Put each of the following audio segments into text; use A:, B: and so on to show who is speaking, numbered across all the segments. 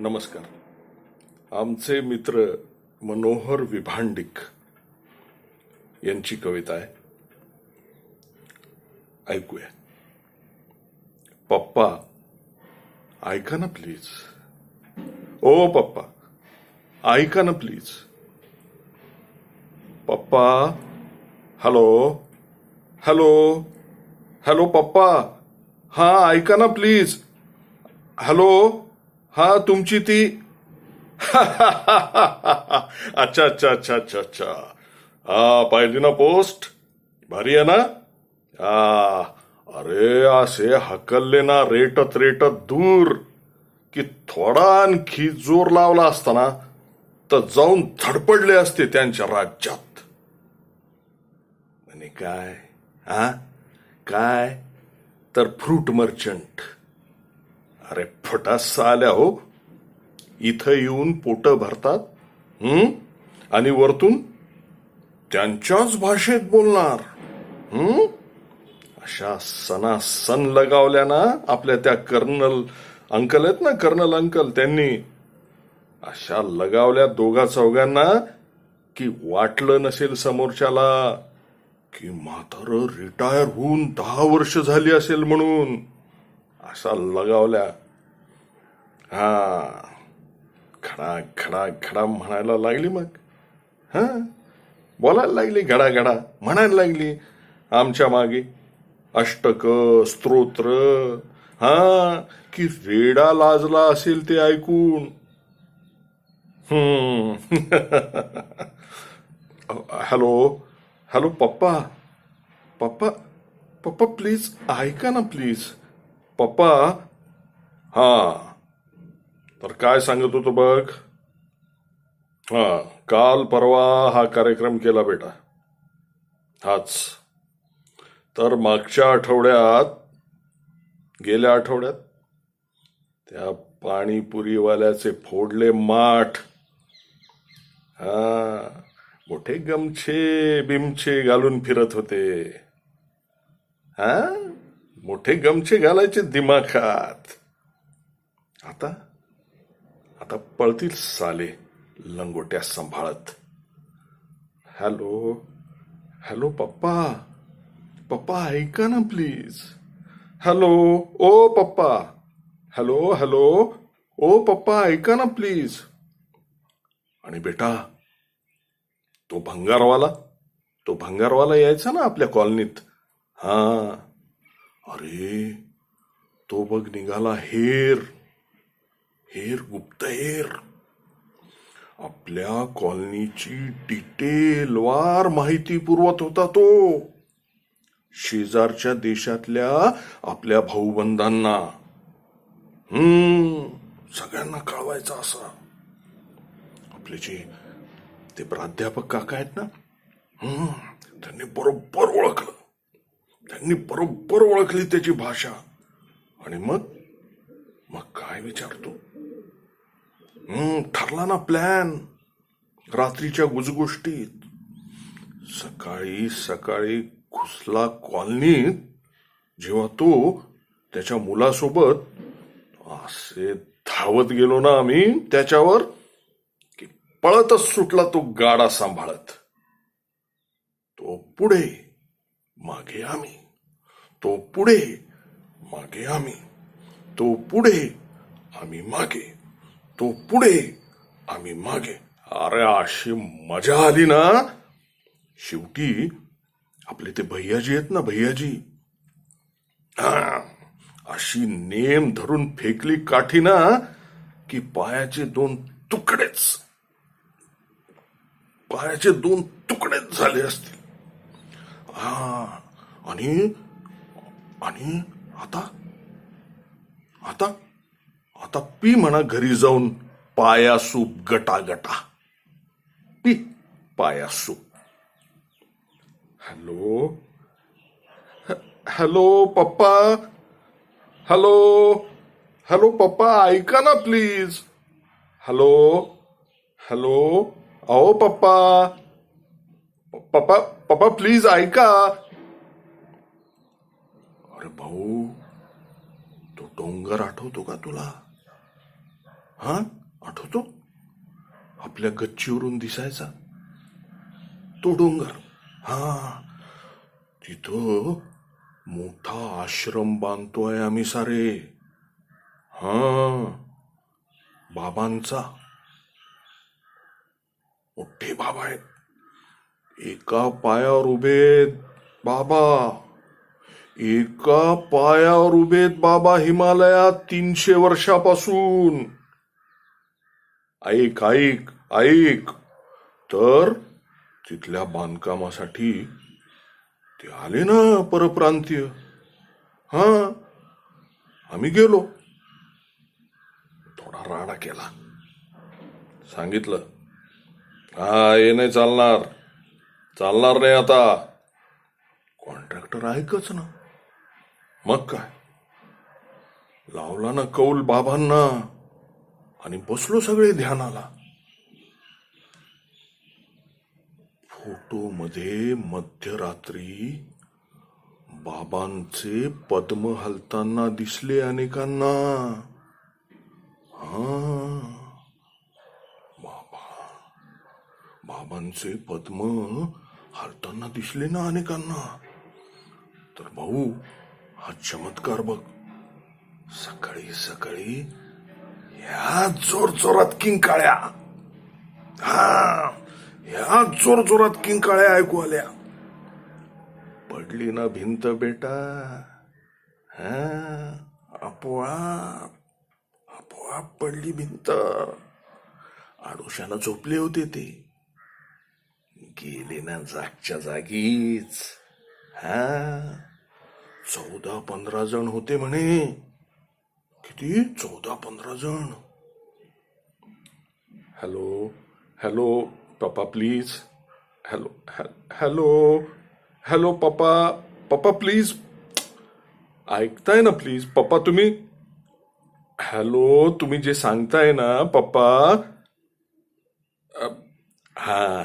A: नमस्कार. आमचे मित्र मनोहर विभांडिक यांची कविता आहे. ऐकूया. पप्पा ऐका ना प्लीज. ओ पप्पा ऐका ना प्लीज. पप्पा हॅलो हॅलो हॅलो पप्पा. हा ऐका ना प्लीज. हॅलो हा तुमची ती अच्छा अच्छा अच्छा अच्छा अच्छा. हा पाहिली ना पोस्ट? भारी आहे ना? हा. अरे असे हकलले ना रेटत रेटत दूर की थोडा आणखी जोर लावला असताना तर जाऊन धडपडले असते त्यांच्या राज्यात. आणि काय? हा? काय? तर फ्रूट मर्चंट. अरे फटास आल्या हो. इथं येऊन पोट भरतात हम्म आणि वरतून त्यांच्याच भाषेत बोलणार हम्म अशा सणा सण लगावल्या ना आपल्या त्या कर्नल अंकल आहेत ना कर्नल अंकल त्यांनी. अशा लगावल्या दोघा चौघांना की वाटलं नसेल समोरच्याला की म्हातार रिटायर होऊन दहा वर्ष झाली असेल म्हणून. असा लगावल्या हा. खडा खडा खडा म्हणायला लागली मग. हा? बोलायला लागली घडा घडा. म्हणायला लागली आमच्या मागे. अष्टक स्तोत्र. हा? की रेडा लाजला असेल ते ऐकून. हम्म. हॅलो? हॅलो पप्पा. पप्पा पप्पा प्लीज ऐका ना प्लीज. पप्पा? हा. तर काय सांगत होतो बघ. हा काल परवा हा कार्यक्रम केला बेटा. हाच. तर मागच्या आठवड्यात गेल्या आठवड्यात त्या पाणीपुरीवाल्याचे फोडले माठ. हा मोठे गमछे बिमछे घालून फिरत होते. हा मोठे गमछे घालायचे दिमाखात. आता आता पळतील साले लंगोट्या सांभाळत. हॅलो हॅलो पप्पा पप्पा ऐका ना प्लीज. हॅलो ओ पप्पा हॅलो हॅलो ओ पप्पा ऐका ना प्लीज. आणि बेटा तो भंगारवाला तो भंगारवाला यायचा ना आपल्या कॉलनीत. हा. अरे तो बघ निघाला हेर. हेर गुप्तहेर आपल्या कॉलनीची डिटेलवार माहिती पुरवत होता तो. शेजारच्या देशातल्या आपल्या भाऊबंधांना. हम्म सगळ्यांना कळवायचा असा. आपले जे ते प्राध्यापक काका आहेत ना? हम्म त्यांनी बरोबर ओळखलं. त्यांनी बरोबर ओळखली त्याची भाषा. आणि मग? मग काय विचारतो? ठरला ना प्लॅन रात्रीच्या गुजगोष्टीत सकाळी सकाळी घुसला कॉलनीत जेव्हा तो त्याच्या मुलासोबत असे धावत गेलो ना आम्ही त्याच्यावर की पळतच सुटला तो गाडा सांभाळत. तो पुढे मागे आम्ही. तो पुढे मागे आम्ही. तो पुढे आम्ही मागे. तो पुढे आम्ही मागे. अरे अशी मजा आली ना. शेवटी आपले ते भैयाजी आहेत ना भैयाजी. हा अशी नेम धरून फेकली काठी ना की पायाचे दोन तुकडेच पायाचे दोन तुकडेच झाले असतील. हा आणि आणि आता? आता? आता पी म्हणा घरी जाऊन पाया सूप गटा गटा पी पाया सूप हॅलो हॅलो पप्पा? हॅलो? हॅलो पप्पा ऐका ना प्लीज. हॅलो? हॅलो? अहो पप्पा. पप्पा पप्पा प्लीज ऐका. अरे भाऊ तो डोंगर आठवतो का तुला? हा? आठवतो? आपल्या गच्चीवरून दिसायचा. तो डोंगर. हा. तिथं मोठा आश्रम बांधतोय आम्ही सारे. हा. बाबांचा. मोठे बाबा आहेत. एका पायावर उभेत बाबा. एका पायावर उभेत बाबा हिमालयात तीनशे वर्षापासून. ऐक ऐक ऐक. तर तिथल्या बांधकामासाठी ते आले ना परप्रांतीय. हा? आम्ही गेलो. थोडा राडा केला. सांगितलं. हा हे नाही चालणार. चालणार नाही आता. कॉन्ट्रॅक्टर ऐकच ना. मग काय? लावला ना कौल बाबांना. आणि बसलो सगळे ध्यानाला. फोटो मध्ये मध्यरात्री बाबांचे पद्म हलताना दिसले अनेकांना. हा. बाबा. बाबांचे पद्म हलताना दिसले ना अनेकांना. तर भाऊ हा चमत्कार बघ. सकाळी सकाळी ह्या जोर जोरात किंकाळ्या. हा ह्या जोर जोरात किंकाळ्या ऐकू आल्या. पडली ना भिंत बेटा. हा आपोआप आपोआप पडली भिंत. आडोशाला झोपले होते ते. गेले ना जागच्या जागीच. हा चौदा पंधरा जण होते म्हणे. किती चौदा पंधरा जण. हॅलो हॅलो पप्पा प्लीज हॅलो हॅलो हॅलो पप्पा पप्पा प्लीज ऐकताय ना प्लीज पप्पा तुम्ही? हॅलो तुम्ही जे सांगताय ना पप्पा हा.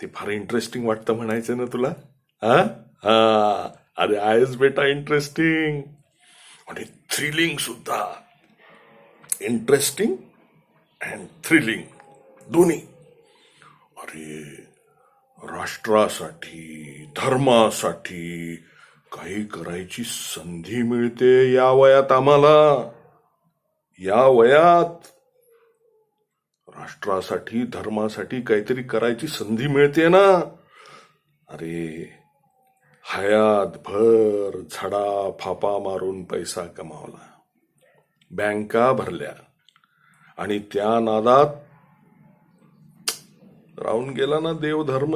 A: ते फार इंटरेस्टिंग वाटतं म्हणायचं ना तुला? हा? हा. अरे आहेस बेटा इंटरेस्टिंग आणि थ्रिलिंग सुद्धा. इंटरेस्टिंग अँड थ्रिलिंग दोन्ही. अरे राष्ट्रासाठी धर्मासाठी काही करायची संधी मिळते या वयात आम्हाला. या वयात राष्ट्रासाठी धर्मासाठी काहीतरी करायची संधी मिळते ना. अरे हयात भर झाडा फापा मारून पैसा कमावला. बँका भरल्या. आणि त्या नादात राहून गेला ना देवधर्म.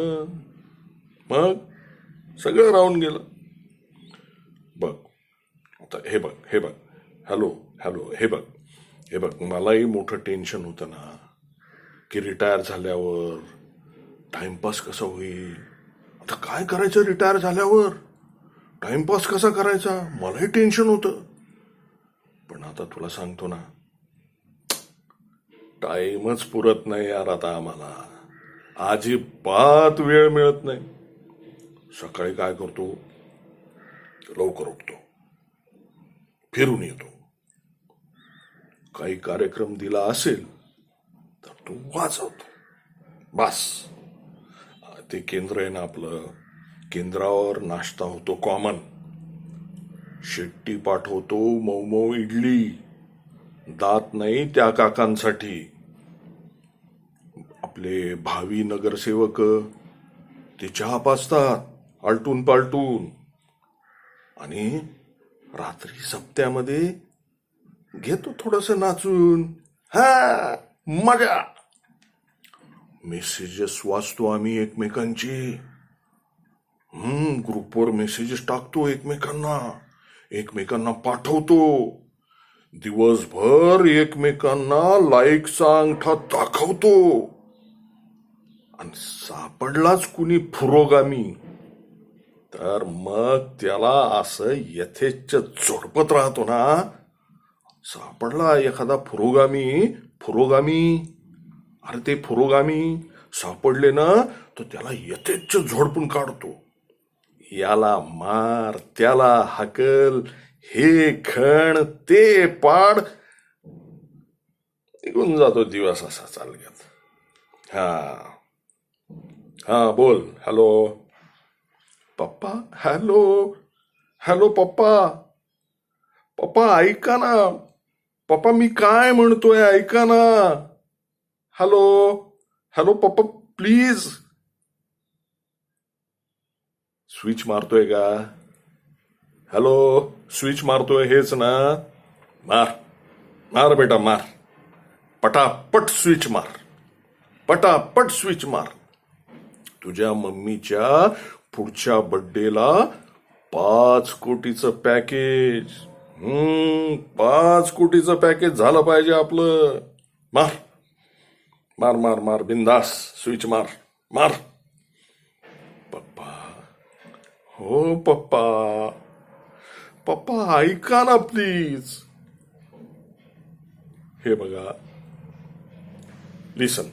A: मग सगळं राहून गेलं. बघ आता हे बघ हे बघ. हॅलो हॅलो हे बघ. हे बघ मलाही मोठं टेन्शन होतं ना. की रिटायर झाल्यावर टाइमपास कसं होईल? आता काय करायचं रिटायर झाल्यावर? टाइमपास कसा करायचा? मलाही टेन्शन होतं. पण आता तुला सांगतो ना. टाइमच पुरत नाही यार आता आम्हाला. अजिबात वेळ मिळत नाही. सकाळी काय करतो? लवकर उठतो. फिरून येतो. काही कार्यक्रम दिला असेल तर तो वाचवतो. बस. ते केंद्र आहे ना आपलं केंद्रावर नाश्ता होतो कॉमन शेट्टी पाठवतो मऊ मऊ इडली. दात नाही त्या काकांसाठी. आपले भावी नगरसेवक ते चहा पाचतात आलटून पालटून आणि रात्री सप्त्यामध्ये घेतो थोडस नाचून. हा मजा! मेसेजेस वाचतो आम्ही एकमेकांची हम्म ग्रुपवर मेसेजेस टाकतो एकमेकांना एकमेकांना पाठवतो दिवसभर एकमेकांना लाईकचा अंगठा दाखवतो आणि सापडलाच कुणी पुरोगामी तर मग त्याला असं यथेच्छ झोडपत राहतो ना सापडला एखादा पुरोगामी पुरोगामी अरे ते पुरोगामी सापडले ना तर त्याला यथेच्छ झोडपून काढतो. याला मार त्याला हकल हे खण ते पाड. निघून जातो दिवस असा चालग्यात. हा. हा बोल. हॅलो. पप्पा हॅलो. हॅलो पप्पा. पप्पा ऐका ना. पप्पा मी काय म्हणतोय ऐका ना. हॅलो हॅलो पप्पा प्लीज स्विच मारतोय का? हॅलो स्विच मारतोय हेच ना? मार. मार बेटा मार. पटापट स्विच मार. पटापट स्विच मार. तुझ्या मम्मीच्या पुढच्या बड्डेला पाच कोटीचं पॅकेज हम्म पाच कोटीचं पॅकेज झालं पाहिजे आपलं. मार. मार मार मार बिंदास स्विच मार मार. पप्पा. हो पप्पा. पप्पा ऐका ना प्लीज हे बघा. लिसन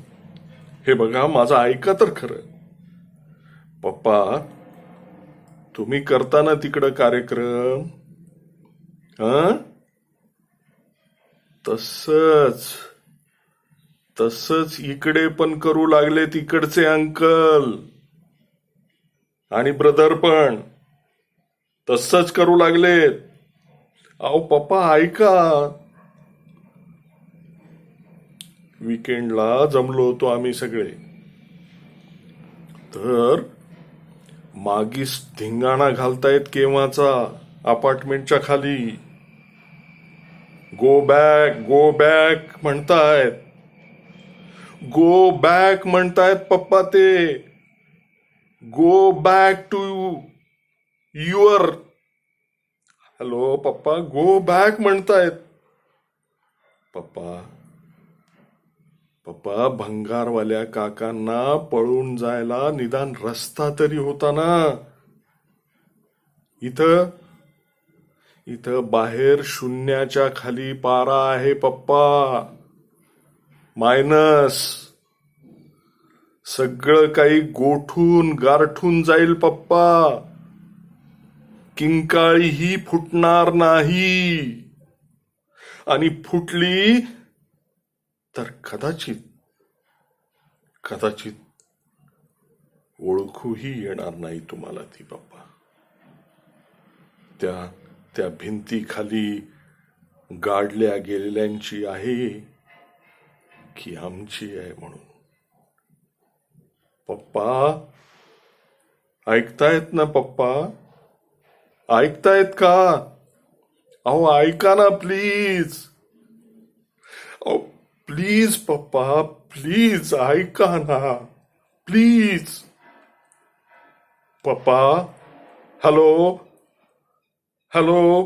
A: हे बघा माझं ऐका तर खरं. पप्पा तुम्ही करताना तिकडं कार्यक्रम हा? तसच. तसच इकडे पण करू लागले तिकडचे अंकल. आणि ब्रदर पण. तसंच करू लागलेत अहो पप्पा ऐका. विकेंडला जमलो होतो आम्ही सगळे. तर मागीस धिंगाणा घालतायत केव्हाचा? अपार्टमेंटच्या खाली. गो बॅक गो बॅक म्हणतायत. गो बॅक म्हणतायत पप्पा ते. Go back to your hello पप्पा. गो बॅक म्हणतायत. पप्पा. पप्पा भंगारवाल्या काकांना पळून जायला निदान रस्ता तरी होता ना. इथं इथं बाहेर शून्याच्या खाली पारा आहे पप्पा. मायनस. सगळं काही गोठून गारठून जाईल पप्पा. किंकाळीही फुटणार नाही. आणि फुटली तर कदाचित कदाचित ओळखूही येणार नाही तुम्हाला ती पप्पा. त्या त्या भिंतीखाली गाडल्या गेलेल्यांची आहे. की आमची आहे म्हणून. पप्पा ऐकतायत ना पप्पा? ऐकतायत का? अहो ऐका ना प्लीज अहो प्लीज पप्पा प्लीज ऐका ना प्लीज पप्पा हॅलो हॅलो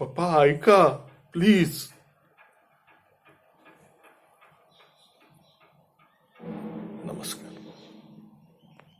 A: पप्पा ऐका प्लीज